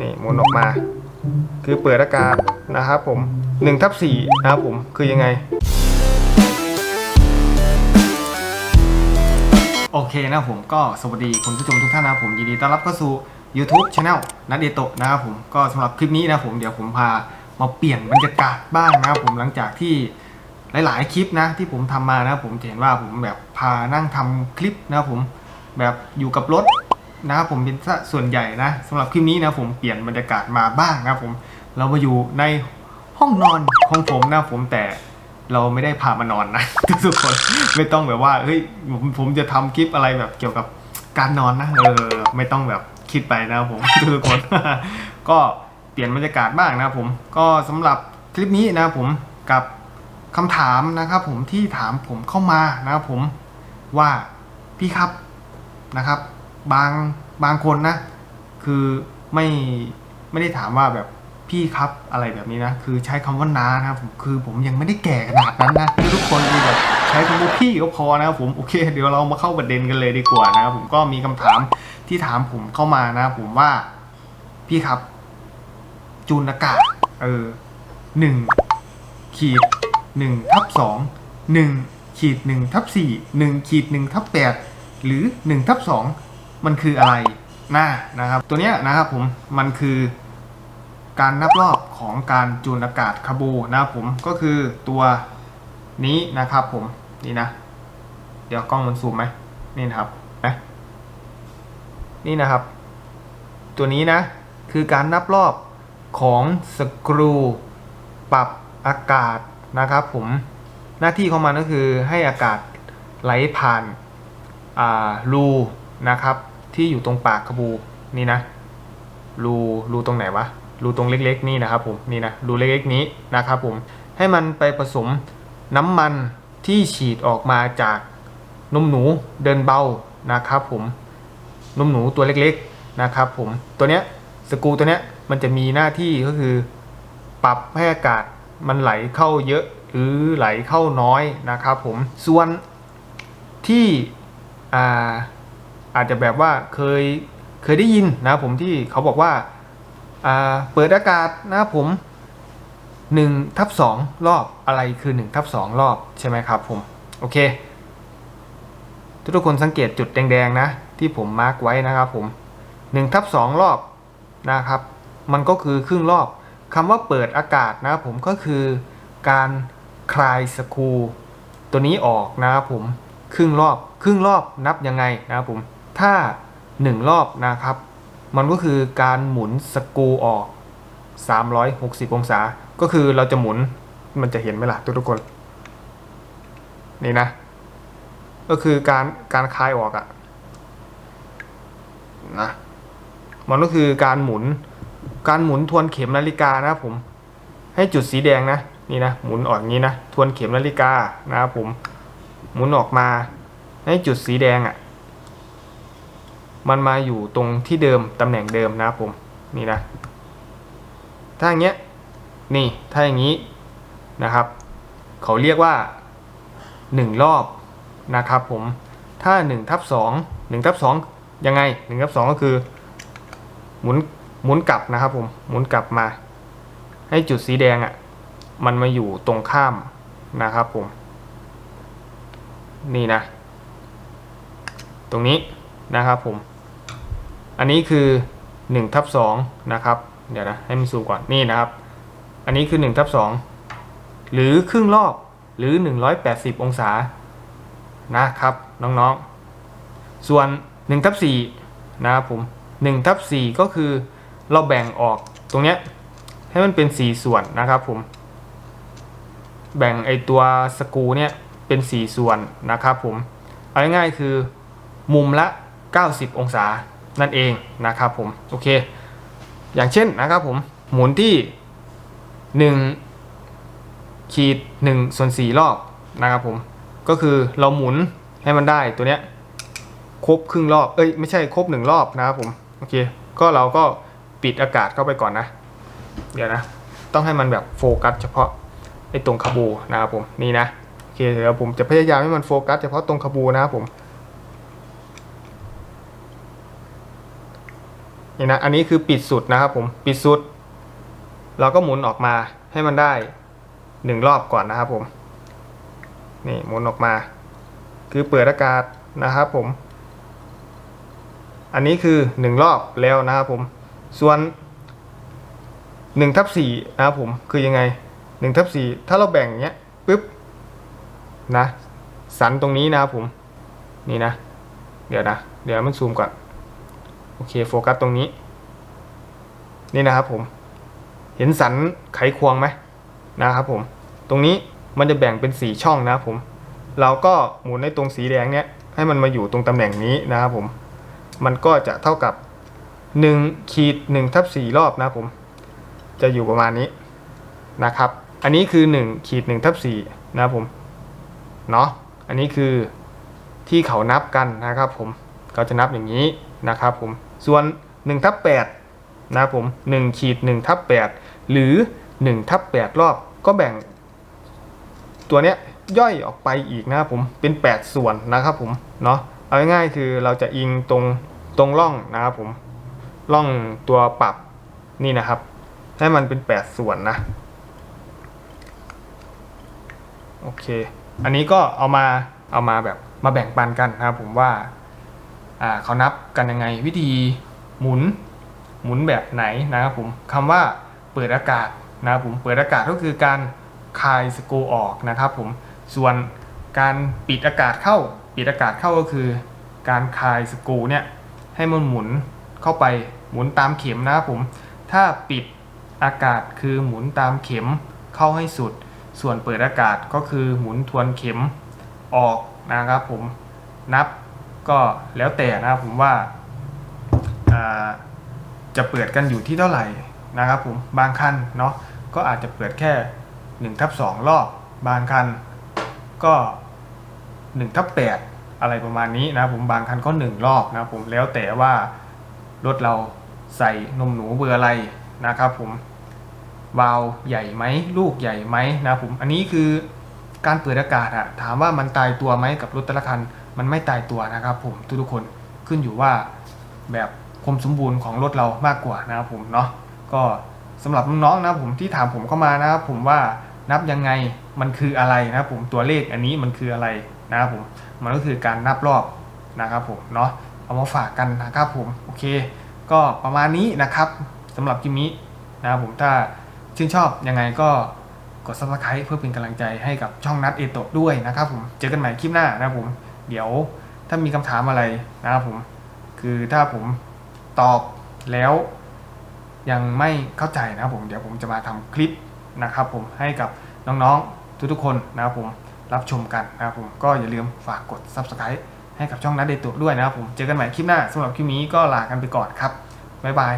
นี่หมุนออกมา คือเปิดอากาศนะครับผม1ทับ4นะครับผมคือยังไง โอเคนะผมก็สวัสดีคุณผู้ชมทุกท่านนะครับผมยินดีต้อนรับเข้าสู่ YouTube Channel นัดเดโตะนะครับผมก็สำหรับคลิปนี้นะผมเดี๋ยวผมพามาเปลี่ยนบรรยากาศบ้างนะครับผมหลังจากที่หลาย ๆ คลิปนะที่ผมทำมานะผมเห็นว่าผมแบบพานั่งทำคลิปนะครับผมแบบอยู่กับรถ นะครับผมเป็นส่วนใหญ่นะสำหรับคลิปนี้นะผมเปลี่ยนบรรยากาศมาบ้างนะครับผมเรามาอยู่ในห้องนอนของผมนะผมแต่เราไม่ได้พามานอนนะทุกคนไม่ต้องแบบว่าเฮ้ยผมผมจะทำคลิปอะไรแบบเกี่ยวกับการนอนนะเออไม่ต้องแบบคิดไปนะผมทุกคน ก็เปลี่ยนบรรยากาศบ้างนะผมก็สำหรับคลิปนี้นะผมกับคำถามนะครับผมที่ถามผมเข้ามานะครับผมว่าพี่ครับนะครับ บางบางคนนะ คือไม่ไม่ได้ถามว่าแบบพี่ครับอะไรแบบนี้นะ คือใช้คำว่าน้านะครับผมคือผมยังไม่ได้แก่ขนาดนั้นนะทุกคนคือแบบใช้คำว่าพี่ก็พอนะครับผมโอเค เดี๋ยวเรามาเข้าประเด็นกันเลยดีกว่านะครับผมก็มีคำถามที่ถามผมเข้ามานะครับผมว่าพี่ครับ จูนอากาศเออหนึ่งขีดหนึ่งทับสองหนึ่งขีดหนึ่งทับสี่หนึ่งขีดหนึ่งทับแปดหรือหนึ่งทับสอง มันคืออะไรน่านะครับ ตัวเนี้ยนะครับผมมันคือการนับรอบของการจูนอากาศคาบูนะครับผมก็คือตัวนี้นะครับผมนี่นะ เดี๋ยวกล้องมันซูมไหมนี่นะครับนะนี่นะครับ ตัวนี้นะคือการนับรอบของสกรูปรับอากาศนะครับผมหน้าที่ของมันก็คือให้อากาศไหลผ่านอ่ารูนะครับ ที่อยู่ตรงปากกระบูนี่นะรูรูตรงไหนวะรูตรงเล็กๆนี่นะครับผมนี่นะรูเล็กๆนี้นะครับผมให้มันไปผสมน้ำมันที่ฉีดออกมาจากนมหนูเดินเบานะครับผมนมหนูตัวเล็กๆนะครับผมตัวเนี้ยสกูตัวเนี้ยมันจะมีหน้าที่ก็คือ ปรับให้อากาศมันไหลเข้าเยอะหรือไหลเข้าน้อยนะครับผมส่วนที่อ่า อาจจะแบบว่าเคยเคยได้ยินนะผมที่เขาบอกว่าเปิดอากาศนะผม1ทับ2รอบอะไรคือ1ทับ2รอบใช่ไหมครับผม โอเค ทุกคนสังเกตจุดแดงๆนะ ที่ผมมาร์กไว้นะครับผม1ทับ2รอบนะครับ มันก็คือครึ่งรอบคำว่าเปิดอากาศนะผมก็คือการคลายสกรูตัวนี้ออกนะครับผมครึ่งรอบ ครึ่งรอบนับยังไงนะครับผม ถ้า 1 รอบนะครับ มันก็คือการหมุนสกูออก 360 องศา ก็คือเราจะหมุนมันจะเห็นไหมล่ะ ทุกๆคน นี่นะ ก็คือการการคลายออกอะนะมันก็คือการหมุน การหมุนทวนเข็มนาฬิกานะครับผม ให้จุดสีแดงนะ นี่นะ หมุนออกงี้นะ ทวนเข็มนาฬิกานะครับผม หมุนออกมา ให้จุดสีแดงอะ่ะ มันมาอยู่ตรงที่เดิมตำแหน่งเดิมนะผมนี่นะถ้าอย่างเงี้ยนี่ถ้าอย่างนี้นะครับ เขาเรียกว่า 1 รอบนะครับผมถ้า1ทับ2 1ทับ2ยังไง1ทับ2ก็คือ หมุนหมุนกลับนะครับผมหมุนกลับมา ให้จุดสีแดงอะ่ะมันมาอยู่ตรงข้ามนะครับผม นี่นะ ตรงนี้นะครับผม อันนี้คือ1ทับ2นะครับ เดี๋ยวนะ ให้มันซูมก่อนนี่นะครับ อันนี้คือ1ทับ2หรือครึ่งรอบหรือ 180 องศานะครับน้องๆ ส่วน1ทับ4นะครับผม1ทับ4ก็คือเราแบ่งออกตรงเนี้ยให้มันเป็น 4 ส่วนนะครับผม แบ่งไอตัวสกูเนี่ยเป็น 4 ส่วนนะครับผม เอาง่ายๆคือมุมละ 90 องศา นั่นเองนะครับผมโอเค อย่างเช่นนะครับผมหมุนที่ 1 ขีด1ส่วน4รอบนะครับผมก็คือเราหมุนให้มันได้ตัวเนี้ยครบครึ่งรอบเอ้ยไม่ใช่ครบหนึ่งรอบนะครับผมโอเค ก็เราก็ปิดอากาศเข้าไปก่อนนะ เดี๋ยวนะ ต้องให้มันแบบโฟกัสเฉพาะไอ้ตรงคาบูนะครับผมนี่นะโอเคเดี๋ยวผมจะพยายามให้มันโฟกัสเฉพาะตรงคาบูนะครับผม นี่นะอันนี้คือปิดสุดนะครับผมปิดสุด เราก็หมุนออกมาให้มันได้หนึ่งรอบก่อนนะครับผมนี่หมุนออกมา คือเปิดอากาศนะครับผม อันนี้คือหนึ่งรอบแล้วนะครับผม ส่วนหนึ่งทับสี่นะครับผมคือยังไงหนึ่งทับสี่ถ้าเราแบ่งเงี้ยปุ๊บนะสันตรงนี้นะครับผม นี่นะ เดี๋ยวนะ เดี๋ยวมันซูมก่อน โอเคโฟกัสตรงนี้ นี่นะครับผม เห็นสันไขควงไหมนะครับผม ตรงนี้มันจะแบ่งเป็นสีช่องนะครับผม เราก็หมุนในตรงสีแดงเนี้ยให้มันมาอยู่ตรงตำแหน่งนี้นะครับผม มันก็จะเท่ากับ1ขีด1ทับ4รอบนะครับผม จะอยู่ประมาณนี้นะครับ อันนี้คือ1ขีด1ทับ4นะครับผม เนาะอันนี้คือที่เขานับกันนะครับผม เขาจะนับอย่างนี้นะครับผม ส่วน1ทับ8นะครับผม1ขีด1ทับ8หรือ1ทับ8รอบก็แบ่ง ตัวเนี้ยย่อยออกไปอีกนะครับผมเป็น 8 ส่วนนะครับผมเนาะเอาง่ายๆคือเราจะอิงตรงตรงร่องนะครับผมร่องตัวปรับนี่นะครับ ให้มันเป็น 8 ส่วนนะโอเค อันนี้ก็เอามาเอามาแบบมาแบ่งปันกันนะครับผมว่าอ่า เขานับกันยังไงวิธีหมุนหมุนแบบไหนนะครับผมคำว่าเปิดอากาศนะครับผมเปิดอากาศก็คือการคายสกูออกนะครับผมส่วนการปิดอากาศเข้าปิดอากาศเข้าก็คือ การคายสกูเนี่ยให้มันหมุนเข้าไปหมุนตามเข็มนะครับผมถ้าปิดอากาศคือหมุนตามเข็มเข้าให้สุด ส่วนเปิดอากาศก็คือหมุนทวนเข็มออกนะครับผมนับ ก็แล้วแต่นะครับผมว่าจะเปิดกันอยู่ที่เท่าไหร่นะครับผมบางคันเนาะก็อาจจะเปิดแค่1ทับ2รอบบางคันก็1ทับ8อะไรประมาณนี้นะครับผมบางคันก็ 1 รอบนะครับผมแล้วแต่ว่ารถเราใส่นมหนูเบอร์อะไรนะครับผมวาลใหญ่ไหมลูกใหญ่ไหมนะครับผมอันนี้คือการเปิดอากาศอะถามว่ามันตายตัวไหมกับรถแต่ละคัน มันไม่ตายตัวนะครับ ผมทุกๆคนขึ้นอยู่ว่าแบบความสมบูรณ์ของรถเรามากกว่านะครับผมเนาะก็สำหรับน้องๆนะผมที่ถามผมเข้ามานะครับผมว่านับยังไงมันคืออะไรนะครับผมตัวเลขอันนี้มันคืออะไรนะครับผมมันก็คือการนับรอบนะครับผมเนาะเอามาฝากกันนะครับผมโอเค ก็ประมาณนี้นะครับสำหรับคลิปนี้นะครับผมถ้าชื่นชอบยังไงก็กด subscribe เพื่อเป็นกำลังใจให้กับช่องนัดเอโตะด้วยนะครับผมเจอกันใหม่คลิปหน้านะครับผม เดี๋ยวถ้ามีคำถามอะไรนะครับผม คือถ้าผมตอบแล้วยังไม่เข้าใจนะครับผมเดี๋ยวผมจะมาทำคลิปนะครับผมให้กับน้องๆทุกๆคนนะครับผมรับชมกันนะครับผมก็อย่าลืมฝากกด subscribe ให้กับช่องนัดเอโตะด้วยนะครับผมเจอกันใหม่คลิปหน้าสำหรับคลิปนี้ก็ลากันไปก่อนครับบ๊ายบาย